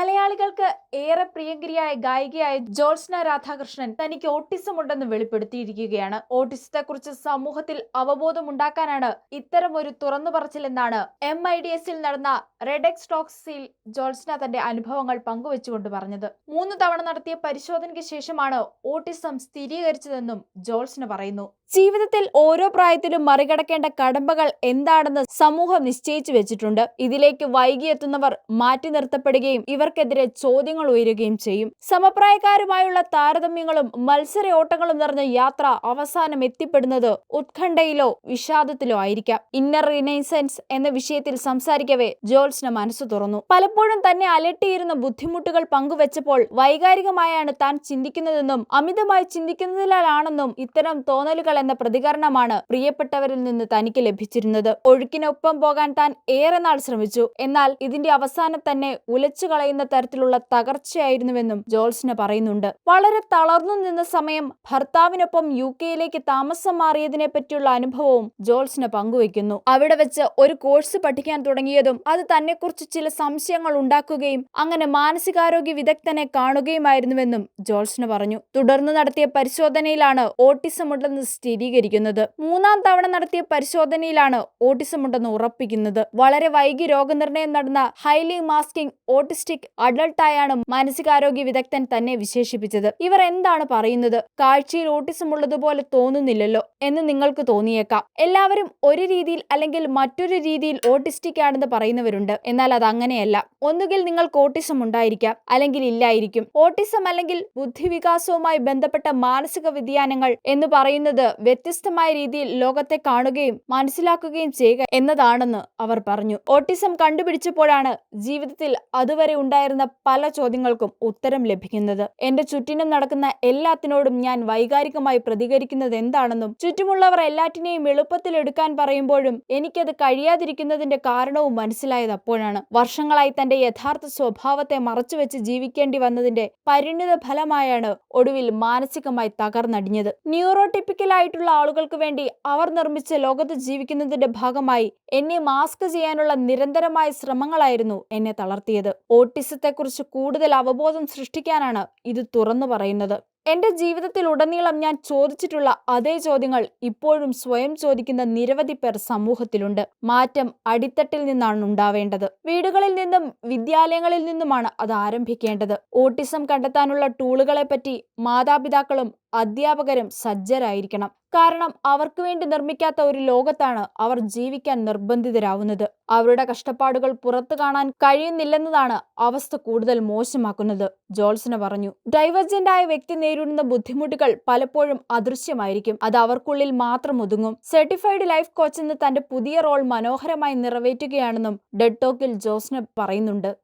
മലയാളികൾക്ക് ഏറെ പ്രിയങ്കരിയായ ഗായികയായ ജോത്സ്ന രാധാകൃഷ്ണൻ തനിക്ക് ഓട്ടിസം ഉണ്ടെന്ന് വെളിപ്പെടുത്തിയിരിക്കുകയാണ്. ഓട്ടിസത്തെക്കുറിച്ച് സമൂഹത്തിൽ അവബോധമുണ്ടാക്കാനാണ് ഇത്തരം ഒരു തുറന്നു പറച്ചിലെന്നാണ് എം ഐ ഡി എസിൽ നടന്ന റെഡെക്സ് ടോക്സിൽ ജോത്സ്ന തന്റെ അനുഭവങ്ങൾ പങ്കുവെച്ചുകൊണ്ട് പറഞ്ഞത്. മൂന്ന് തവണ നടത്തിയ പരിശോധനയ്ക്ക് ശേഷമാണ് ഓട്ടിസം സ്ഥിരീകരിച്ചതെന്നും ജോത്സ്ന പറയുന്നു. ജീവിതത്തിൽ ഓരോ പ്രായത്തിലും മറികടക്കേണ്ട കടമ്പകൾ എന്താണെന്ന് സമൂഹം നിശ്ചയിച്ചു വെച്ചിട്ടുണ്ട്. ഇതിലേക്ക് വൈകിയെത്തുന്നവർ മാറ്റി നിർത്തപ്പെടുകയും ഇവർക്കെതിരെ ചോദ്യങ്ങൾ ഉയരുകയും ചെയ്യും. സമപ്രായക്കാരുമായുള്ള താരതമ്യങ്ങളും മത്സര ഓട്ടങ്ങളും നിറഞ്ഞ യാത്ര അവസാനം എത്തിപ്പെടുന്നത് ഉത്കണ്ഠയിലോ വിഷാദത്തിലോ ആയിരിക്കാം. ഇന്നർ റിനൈസൻസ് എന്ന വിഷയത്തിൽ സംസാരിക്കവേ ജോൾസ്ന മനസ്സ് തുറന്നു. പലപ്പോഴും തന്നെ അലട്ടിയിരുന്ന ബുദ്ധിമുട്ടുകൾ പങ്കുവച്ചപ്പോൾ വൈകാരികമായാണ് താൻ ചിന്തിക്കുന്നതെന്നും അമിതമായി ചിന്തിക്കുന്നതിലാണെന്നും ഇത്തരം തോന്നലുകൾ എന്ന പ്രതികരണമാണ് പ്രിയപ്പെട്ടവരിൽ നിന്ന് തനിക്ക് ലഭിച്ചിരുന്നത്. ഒഴുക്കിനൊപ്പം പോകാൻ താൻ ഏറെ നാൾ ശ്രമിച്ചു. എന്നാൽ ഇതിന്റെ അവസാനം തന്നെ ഉലച്ചു കളയുന്ന തരത്തിലുള്ള തകർച്ചയായിരുന്നുവെന്നും ജോൾസിന് പറയുന്നുണ്ട്. വളരെ തളർന്നു നിന്ന സമയം ഭർത്താവിനൊപ്പം യു കെയിലേക്ക് താമസം മാറിയതിനെ പറ്റിയുള്ള അനുഭവവും ജോൾസിന് പങ്കുവയ്ക്കുന്നു. അവിടെ വെച്ച് ഒരു കോഴ്സ് പഠിക്കാൻ തുടങ്ങിയതും അത് തന്നെക്കുറിച്ച് ചില സംശയങ്ങൾ ഉണ്ടാക്കുകയും അങ്ങനെ മാനസികാരോഗ്യ വിദഗ്ധനെ കാണുകയുമായിരുന്നുവെന്നും ജോൾസിന് പറഞ്ഞു. തുടർന്ന് നടത്തിയ പരിശോധനയിലാണ് ഓട്ടിസം ഉണ്ടെന്ന് സ്ഥിരീകരിക്കുന്നത്. മൂന്നാം തവണ നടത്തിയ പരിശോധനയിലാണ് ഓട്ടിസം ഉണ്ടെന്ന് ഉറപ്പിക്കുന്നത്. വളരെ വൈകി രോഗനിർണയം നടന്ന ഹൈലി മാസ്കിംഗ് ഓട്ടിസ്റ്റിക് അഡൾട്ടായാണ് മാനസികാരോഗ്യ വിദഗ്ധൻ തന്നെ വിശേഷിപ്പിച്ചത്. ഇവർ എന്താണ് പറയുന്നത്? കാഴ്ചയിൽ ഓട്ടിസം ഉള്ളതുപോലെ തോന്നുന്നില്ലല്ലോ എന്ന് നിങ്ങൾക്ക് തോന്നിയേക്കാം. എല്ലാവരും ഒരു രീതിയിൽ അല്ലെങ്കിൽ മറ്റൊരു രീതിയിൽ ഓട്ടിസ്റ്റിക് ആണെന്ന് പറയുന്നവരുണ്ട്. എന്നാൽ അത് അങ്ങനെയല്ല. ഒന്നുകിൽ നിങ്ങൾക്ക് ഓട്ടിസം ഉണ്ടായിരിക്കാം അല്ലെങ്കിൽ ഇല്ലായിരിക്കും. ഓട്ടിസം അല്ലെങ്കിൽ ബുദ്ധിവികാസവുമായി ബന്ധപ്പെട്ട മാനസിക വ്യതിയാനങ്ങൾ എന്ന് പറയുന്നത് വ്യത്യസ്തമായ രീതിയിൽ ലോകത്തെ കാണുകയും മനസ്സിലാക്കുകയും ചെയ്യുക എന്നതാണെന്ന് അവർ പറഞ്ഞു. ഓട്ടിസം കണ്ടുപിടിച്ചപ്പോഴാണ് ജീവിതത്തിൽ അതുവരെ ഉണ്ടായിരുന്ന പല ചോദ്യങ്ങൾക്കും ഉത്തരം ലഭിക്കുന്നത്. എന്റെ ചുറ്റിനും നടക്കുന്ന എല്ലാത്തിനോടും ഞാൻ വൈകാരികമായി പ്രതികരിക്കുന്നത് എന്താണെന്നും ചുറ്റുമുള്ളവർ എല്ലാറ്റിനെയും എളുപ്പത്തിൽ എടുക്കാൻ പറയുമ്പോഴും എനിക്കത് കഴിയാതിരിക്കുന്നതിന്റെ കാരണവും മനസ്സിലായത് അപ്പോഴാണ്. വർഷങ്ങളായി തന്റെ യഥാർത്ഥ സ്വഭാവത്തെ മറച്ചുവെച്ച് ജീവിക്കേണ്ടി വന്നതിന്റെ പരിണിത ഫലമായാണ് ഒടുവിൽ മാനസികമായി തകർന്നടിഞ്ഞത്. ന്യൂറോട്ടിപ്പിക്കൽ ആയിട്ടുള്ള ആളുകൾക്ക് വേണ്ടി അവർ നിർമ്മിച്ച ലോകത്ത് ജീവിക്കുന്നതിന്റെ ഭാഗമായി എന്നെ മാസ്ക് ചെയ്യാനുള്ള നിരന്തരമായ ശ്രമങ്ങളായിരുന്നു എന്നെ തളർത്തിയത്. ഓട്ടിസത്തെക്കുറിച്ച് കൂടുതൽ അവബോധം സൃഷ്ടിക്കാനാണ് ഇത് തുറന്നു പറയുന്നത്. എന്റെ ജീവിതത്തിൽ ഉടനീളം ഞാൻ ചോദിച്ചിട്ടുള്ള അതേ ചോദ്യങ്ങൾ ഇപ്പോഴും സ്വയം ചോദിക്കുന്ന നിരവധി പേർ സമൂഹത്തിലുണ്ട്. മാറ്റം അടിത്തട്ടിൽ നിന്നാണ് ഉണ്ടാവേണ്ടത്. വീടുകളിൽ നിന്നും വിദ്യാലയങ്ങളിൽ നിന്നുമാണ് അത് ആരംഭിക്കേണ്ടത്. ഓട്ടിസം കണ്ടെത്താനുള്ള ടൂളുകളെ പറ്റി മാതാപിതാക്കളും അധ്യാപകരും സജ്ജരായിരിക്കണം. കാരണം അവർക്ക് വേണ്ടി നിർമ്മിക്കാത്ത ഒരു ലോകത്താണ് അവർ ജീവിക്കാൻ നിർബന്ധിതരാവുന്നത്. അവരുടെ കഷ്ടപ്പാടുകൾ പുറത്തു കാണാൻ കഴിയുന്നില്ലെന്നതാണ് അവസ്ഥ കൂടുതൽ മോശമാക്കുന്നത്. ജോൾസിന് പറഞ്ഞു ഡൈവർജന്റ് ആയ വ്യക്തി നേരിടുന്ന ബുദ്ധിമുട്ടുകൾ പലപ്പോഴും അദൃശ്യമായിരിക്കും. അത് അവർക്കുള്ളിൽ മാത്രം ഒതുങ്ങും. സർട്ടിഫൈഡ് ലൈഫ് കോച്ച് എന്ന് തന്റെ പുതിയ റോൾ മനോഹരമായി നിറവേറ്റുകയാണെന്നും ഡെഡ് ടോക്കിൽ ജോസ്ന പറയുന്നുണ്ട്.